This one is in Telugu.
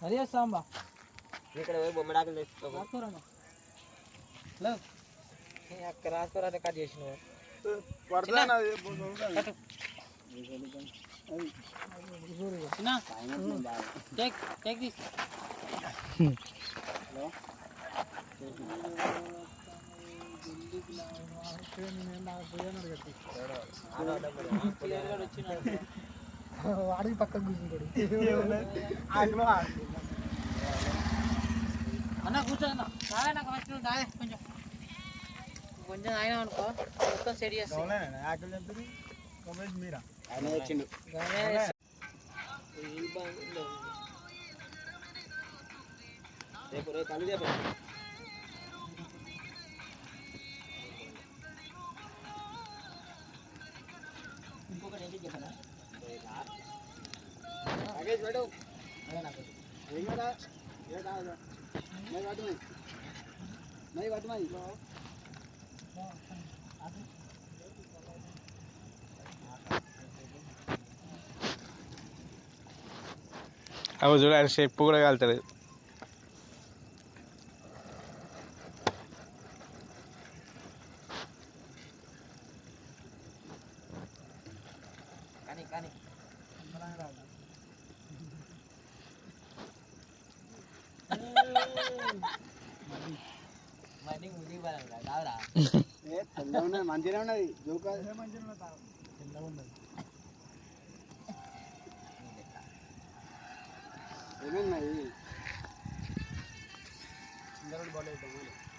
మరి సాంబా ఇక్కడ పోయి బొమ్మడాకులు తెచ్చుకో రాసుకోరాను అక్క రాసుకోరా కట్ చేసిన టేక్ టేక్ దిస్ వాడికి పక్కకు కూర్చుంటాడు. అన్న కూర్చోన్న నాకు కొంచెం. కొంచెం ఆయన అనుకో మొత్తం సెట్ చేస్తాం ఆయన వచ్చిండు రేపు రేపు కళ్ళు రేపు అవి చూడ చెప్పు కూడా కలుతుంది కానీ కానీ. ఉన్నది మంచిగా ఉన్నది జోకా ఏమేమి చిందరడు బాగా